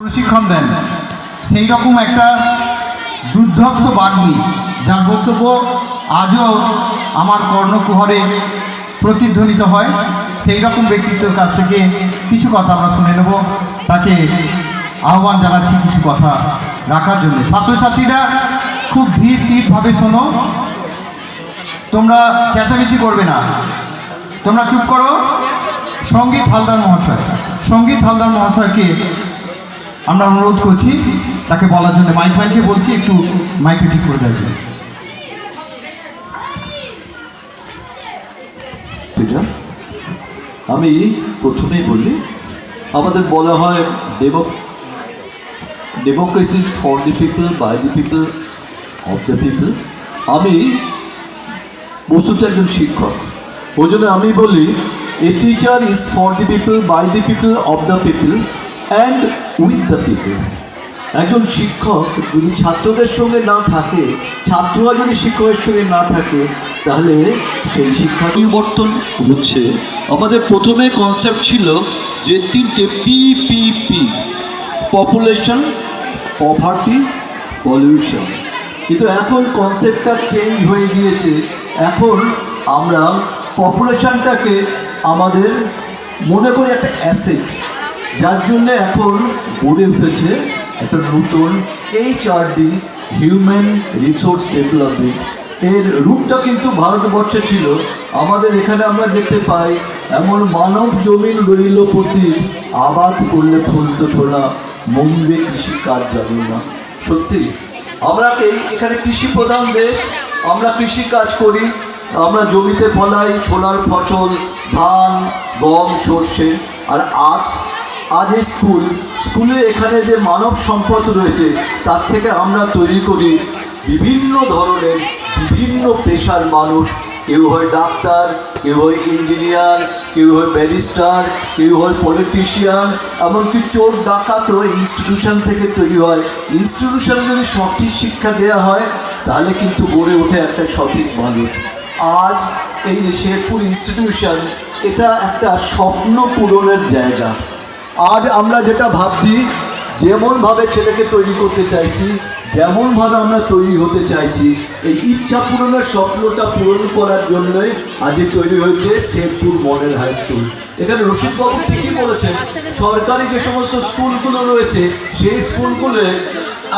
প্রশিক্ষণ দেন। সেই রকম একটা দুর্ধর্ষ বাগ্মী যার বক্তব্য আজও আমার কর্ণকুহরে প্রতিধ্বনিত হয়। সেই রকম ব্যক্তিত্বের কাছ থেকে কিছু কথা আমরা শুনে নেব। তাকে আহ্বান জানাচ্ছি কিছু কথা রাখার জন্য। ছাত্রছাত্রীরা খুব ধীর স্থিরভাবে শোনো। তোমরা চেঁচামেচি করবে না। তোমরা চুপ করো। সংগীত হালদার মহাশয়, সংগীত হালদার মহাশয়কে আমরা অনুরোধ করছি তাকে বলার জন্য। মাইক ম্যানকে বলছি, একটু মাইকে ঠিক করে দেওয়ার জন্য আমি প্রথমেই বলি, আমাদের বলা হয় demo democracy for the people by the people of the people আমি বস্তুত একজন শিক্ষক। ওই জন্য আমি বলি a teacher is for the people by the people of the people and with the people একজন শিক্ষক যদি ছাত্রদের সঙ্গে না থাকে, ছাত্ররা যদি শিক্ষকের সঙ্গে না থাকে, তাহলে সেই শিক্ষা পরিবর্তন হচ্ছে। আমাদের প্রথমে কনসেপ্ট ছিল যে তিনটে পিপিপি পপুলেশন পভার্টি পলিউশন কিন্তু এখন কনসেপ্টটা চেঞ্জ হয়ে গিয়েছে। এখন আমরা পপুলেশনটাকে আমাদের মনে করি একটা অ্যাসেট যার জন্য এখন গড়ে উঠেছে একটা নতুন এইচআরডি হিউম্যান রিসোর্স ডেভেলপমেন্ট এর রূপটা কিন্তু ভারতবর্ষে ছিল। আমাদের এখানে আমরা দেখতে পাই, এমন মানব জমিন রইল প্রতি আবাদ করলে ফুলতো ছোলা মঙ্গে কৃষি কাজ জানি না। সত্যি? আমরা এখানে কৃষি প্রধান দেশ? আমরা কৃষি কাজ করি, আমরা জমিতে ফলাই, ছোলার ফসল, ধান, গম, সর্ষে। আর আজ আজ এই স্কুল, স্কুলে এখানে যে মানব সম্পদ রয়েছে, তার থেকে আমরা তৈরি করি বিভিন্ন ধরনের বিভিন্ন পেশার মানুষ। কেউ হয় ডাক্তার, কেউ হয় ইঞ্জিনিয়ার, কেউ হয় ব্যারিস্টার, কেউ হয় পলিটিশিয়ান, এমনকি চোর ডাকাতও ইনস্টিটিউশন থেকে তৈরি হয়। ইনস্টিটিউশনে যদি সঠিক শিক্ষা দেওয়া হয়, তাহলে কিন্তু গড়ে ওঠে একটা সঠিক মানুষ। আজ এই শেরপুর ইনস্টিটিউশন এটা একটা স্বপ্ন পূরণের জায়গা। আজ আমরা যেটা ভাবছি, যেমনভাবে ছেলেকে তৈরি করতে চাইছি, যেমনভাবে আমরা তৈরি হতে চাইছি, এই ইচ্ছা পূরণের স্বপ্নটা পূরণ করার জন্যই আজকে তৈরি হয়েছে শেরপুর মডেল হাই স্কুল। এখানে রশিদবাবু ঠিকই বলেছেন, সরকারি যে সমস্ত স্কুলগুলো রয়েছে, সেই স্কুলগুলো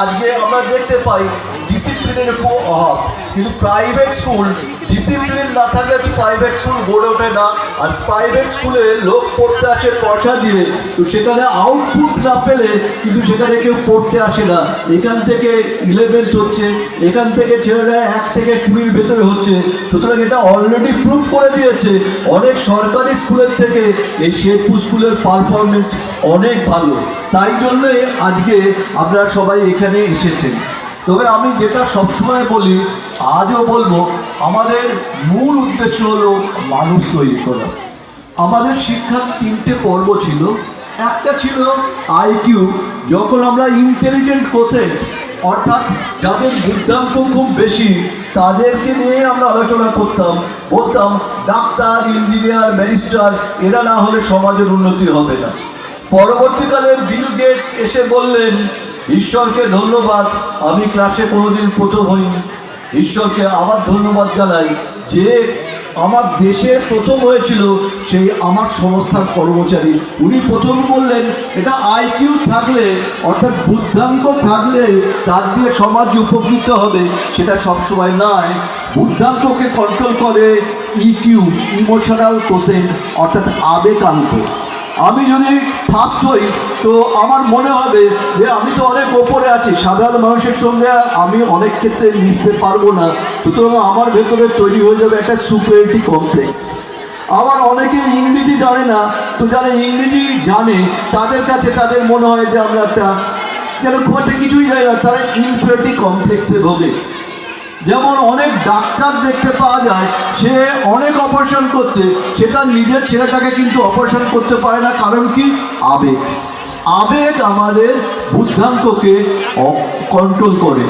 আজকে আমরা দেখতে পাই ডিসিপ্লিনের খুব অভাব। কিন্তু প্রাইভেট স্কুল ডিসিপ্লিন না থাকলে প্রাইভেট স্কুল গড়ে ওঠে না। আর প্রাইভেট স্কুলে লোক পড়তে আসে পয়সা দিয়ে, তো সেখানে আউটপুট না পেলে কিন্তু সেখানে কেউ পড়তে আসে না। এখান থেকে ইলেভেন্থ হচ্ছে, এখান থেকে ছেলেরা এক থেকে কুড়ির ভেতরে হচ্ছে। সুতরাং এটা অলরেডি প্রুভ করে দিয়েছে। অনেক সরকারি স্কুলের থেকে এই শেরপুর স্কুলের পারফরমেন্স অনেক ভালো। তাই জন্যে আজকে আপনারা সবাই এখানে এসেছেন। তবে আমি যেটা সবসময় বলি আজও বলব, আমাদের মূল উদ্দেশ্য হলো মানুষ তৈরি করা। আমাদের শিক্ষার তিনটে পর্ব ছিল। একটা ছিল আইকিউ যখন আমরা ইন্টেলিজেন্ট কোশেন্ট অর্থাৎ যাদের বুদ্ধাঙ্ক খুব বেশি, তাদেরকে নিয়ে আমরা আলোচনা করতাম, বলতাম, ডাক্তার ইঞ্জিনিয়ার ব্যারিস্টার এরা না হলে সমাজের উন্নতি হবে না। পরবর্তীকালে বিল গেটস এসে বললেন, ঈশ্বরকে ধন্যবাদ, আমি ক্লাসে কোনোদিন প্রথম হইনি। ঈশ্বরকে আবার ধন্যবাদ জানাই যে আমার দেশে প্রথম হয়েছিল সেই আমার সংস্থার কর্মচারী। উনি প্রথম বললেন, এটা আইকিউ থাকলে, অর্থাৎ বুদ্ধাঙ্ক থাকলে তার দিয়ে সমাজ উপকৃত হবে। সেটা সবসময় নয় বুদ্ধাঙ্ককে কন্ট্রোল করে ইকিউ ইমোশনাল কোশেন্ট অর্থাৎ আবেগাঙ্ক। আমি যদি ফার্স্ট হই, তো আমার মনে হবে যে আমি তো অনেক ওপরে আছি, সাধারণ মানুষের সঙ্গে আমি অনেক ক্ষেত্রে মিশতে পারব না। সুতরাং আমার ভেতরে তৈরি হয়ে যাবে একটা সুপারিটি কমপ্লেক্স আবার অনেকে ইংরেজি জানে না, তো যারা ইংরেজি জানে, তাদের কাছে তাদের মনে হয় যে আমরা একটা যেন একটা কিছুই জানি না, তারা ইনফিউরিটি কমপ্লেক্সে ভোগে। যেমন অনেক ডাক্তার দেখতে পাওয়া যায়, সে অনেক অপারেশন করছে সে তার নিজের ছেলেটাকে কিন্তু অপারেশন করতে পারে না, কারণ কি? আবেগ। আবেগ আমাদের বুদ্ধাঙ্ককে কন্ট্রোল করে।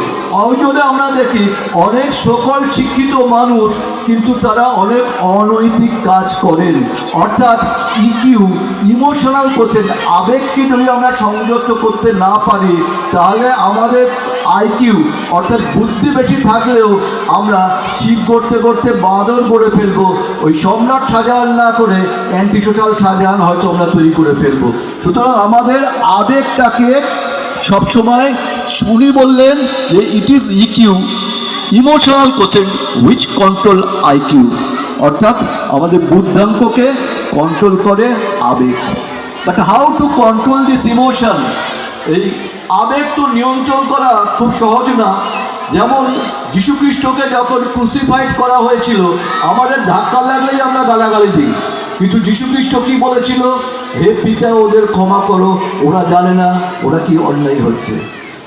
জন্য আমরা দেখি, অনেক সকল শিক্ষিত মানুষ কিন্তু তারা অনেক অনৈতিক কাজ করেন। অর্থাৎ ইকিউ ইমোশনাল কোচেন আবেগকে যদি আমরা সংযত করতে না পারি, তাহলে আমাদের আইকিউ অর্থাৎ বুদ্ধি বেশি থাকলেও আমরা শিব করতে করতে বাঁদর করে ফেলব। ওই সম্রাট সাজান না করে অ্যান্টি সোশ্যাল শাহজাহান হয়তো আমরা তৈরি করে ফেলব। সুতরাং আমাদের আবেগটাকে সবসময় উনি বললেন যে it is EQ emotional quotient which control IQ অর্থাৎ আমাদের বুদ্ধাঙ্ককে কন্ট্রোল করে আবেগ। But how to control this emotion এই আবেগ তো নিয়ন্ত্রণ করা খুব সহজ না। যেমন যীশুখ্রিস্টকে যখন ক্রুসিফাইড করা হয়েছিল, আমাদের ধাক্কা লাগলেই আমরা গালাগালি দিই। কিন্তু যীশুখ্রিস্ট কি বলেছিল? হে পিতা, ওদের ক্ষমা করো, ওরা জানে না, ওরা কি অন্যায় হচ্ছে।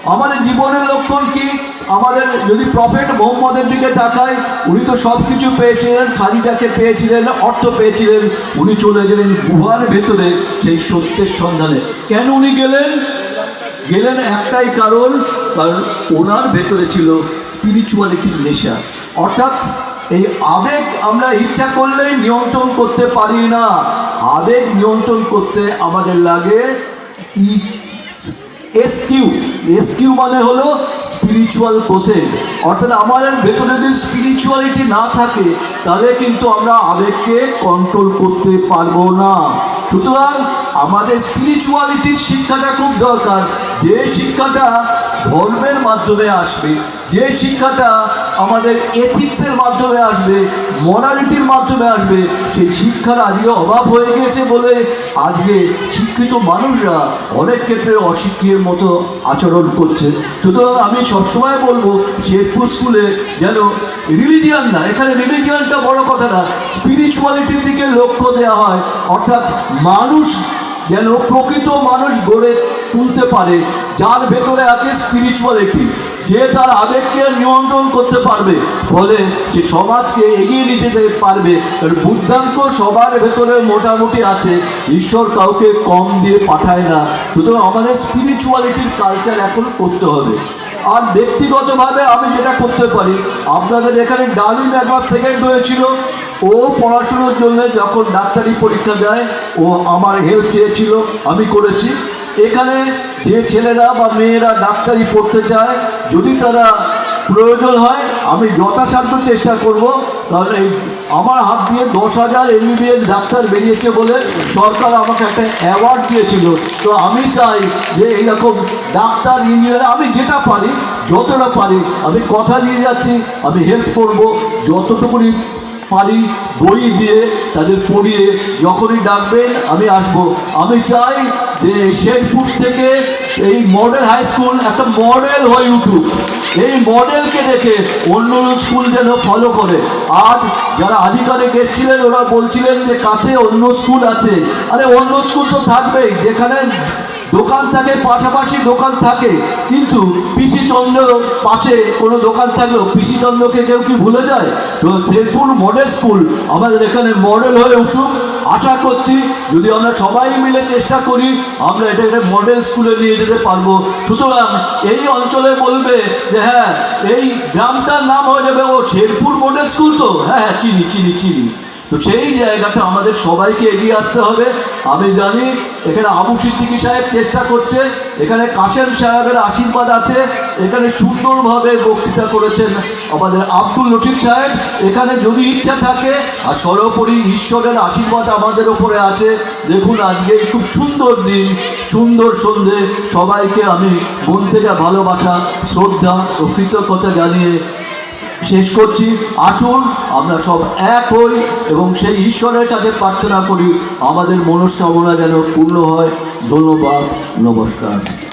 আমাদের জীবনের লক্ষণ কি? আমাদের যদি প্রফেট মোহাম্মদের দিকে তাকাই উনি তো সব কিছু পেয়েছিলেন খালিটাকে পেয়েছিলেন, অর্থ পেয়েছিলেন, উনি চলে গেলেন গুহার ভেতরে সেই সত্যের সন্ধানে। কেন উনি গেলেন? গেলেন একটাই কারণ কারণ ওনার ভেতরে ছিল স্পিরিচুয়ালিটির নেশা। অর্থাৎ এই আবেগ আমরা ইচ্ছা করলেই নিয়ন্ত্রণ করতে পারি না। আবেগ নিয়ন্ত্রণ করতে আমাদের লাগে ই এসকিউ এসকিউ মানে হলো স্পিরিচুয়াল কোসেন অর্থাৎ আমাদের ভেতরে যদি স্পিরিচুয়ালিটি না থাকে, তাহলে কিন্তু আমরা আবেগকে কন্ট্রোল করতে পারব না। সুতরাং আমাদের স্পিরিচুয়ালিটির শিক্ষাটা খুব দরকার। যে শিক্ষাটা ধর্মের মাধ্যমে আসবে, যে শিক্ষাটা আমাদের এথিক্সের মাধ্যমে আসবে মরালিটির মাধ্যমে আসবে, সেই শিক্ষার আজকে অভাব হয়ে গিয়েছে বলে আজকে শিক্ষিত মানুষরা অনেক ক্ষেত্রে অশিক্ষিতের মতো আচরণ করছে। সুতরাং আমি সবসময় বলব, শেরপুর স্কুলে যেন রিলিজিয়ান না, এখানে রিলিজিয়ানটা বড় কথা না স্পিরিচুয়ালিটির দিকে লক্ষ্য দেওয়া হয়। অর্থাৎ মানুষ যেন প্রকৃত মানুষ গড়ে তুলতে পারে, যার ভেতরে আছে স্পিরিচুয়ালিটি যে তার আবেগকে নিয়ন্ত্রণ করতে পারবে। ফলে সে সমাজকে এগিয়ে নিতে পারবে বুদ্ধাঙ্ক সবার ভেতরে মোটামুটি আছে, ঈশ্বর কাউকে কম দিয়ে পাঠায় না। সুতরাং আমাদের স্পিরিচুয়ালিটির কালচার এখন করতে হবে। আর ব্যক্তিগতভাবে আমি যেটা করতে পারি, আপনাদের এখানে ডালিম একবার সেকেন্ড হয়েছিল ও পড়াশুনোর জন্য যখন ডাক্তারি পরীক্ষা দেয়, ও আমার হেল্প চেয়েছিল, আমি করেছি। এখানে যে ছেলেরা বা মেয়েরা ডাক্তারি পড়তে চায়, যদি তারা প্রয়োজন হয়, আমি যথাসাধ্য চেষ্টা করব। তাহলে আমার হাত দিয়ে দশ হাজার এমবিবিএস ডাক্তার বেরিয়েছে বলে সরকার আমাকে একটা অ্যাওয়ার্ড দিয়েছিল। তো আমি চাই যে এইরকম ডাক্তার ইঞ্জিনিয়ার আমি যেটা পারি, যতটা পারি, আমি কথা দিয়ে যাচ্ছি, আমি হেল্প করব। যতটুকুনি পারি বই দিয়ে তাদের পড়িয়ে যখনই ডাকবেন, আমি আসব। আমি চাই যে শেরপুর থেকে এই মডেল হাই স্কুল একটা মডেল হয়ে উঠুক। এই মডেলকে দেখে অন্য অন্য স্কুল যেন ফলো করে। আজ যারা আধিকারিক এসেছিলেন, ওরা বলছিলেন যে কাছে অন্য স্কুল আছে। আরে অন্য স্কুল তো থাকবেই, যেখানে দোকান থাকে, পাশাপাশি দোকান থাকে। কিন্তু পিসি চন্দ্র পাশে কোনো দোকান থাকলেও পিসি চন্দ্রকে কেউ কি ভুলে যায়? তো শেরপুর মডেল স্কুল আমাদের এখানে মডেল হয়ে উঠুক। আশা করছি যদি আমরা সবাই মিলে চেষ্টা করি, আমরা এটা একটা মডেল স্কুলে নিয়ে যেতে পারব। সুতরাং এই অঞ্চলে বলবে যে হ্যাঁ এই গ্রামটার নাম হয়ে যাবে, ও শেরপুর মডেল স্কুল তো? হ্যাঁ হ্যাঁ চিনি চিনি চিনি। তো সেই জায়গাটা আমাদের সবাইকে এগিয়ে আসতে হবে। আমি জানি এখানে আবু সিদ্দিকী সাহেব চেষ্টা করছে, এখানে কাশেম সাহেবের আশীর্বাদ আছে, এখানে সুন্দরভাবে বক্তৃতা করেছেন আমাদের আব্দুল লতিফ সাহেব। এখানে যদি ইচ্ছা থাকে, আর সর্বোপরি ঈশ্বরের আশীর্বাদ আমাদের ওপরে আছে। দেখুন, আজকে খুব সুন্দর দিন, সুন্দর সন্ধে। সবাইকে আমি মন থেকে ভালোবাসা, শ্রদ্ধা ও কৃতজ্ঞতা জানিয়ে শেষ করছি। আসুন, আমরা সব এক হই এবং সেই ঈশ্বরের কাছে প্রার্থনা করি, আমাদের মনস্কামনা যেন পূর্ণ হয়। ধন্যবাদ, নমস্কার।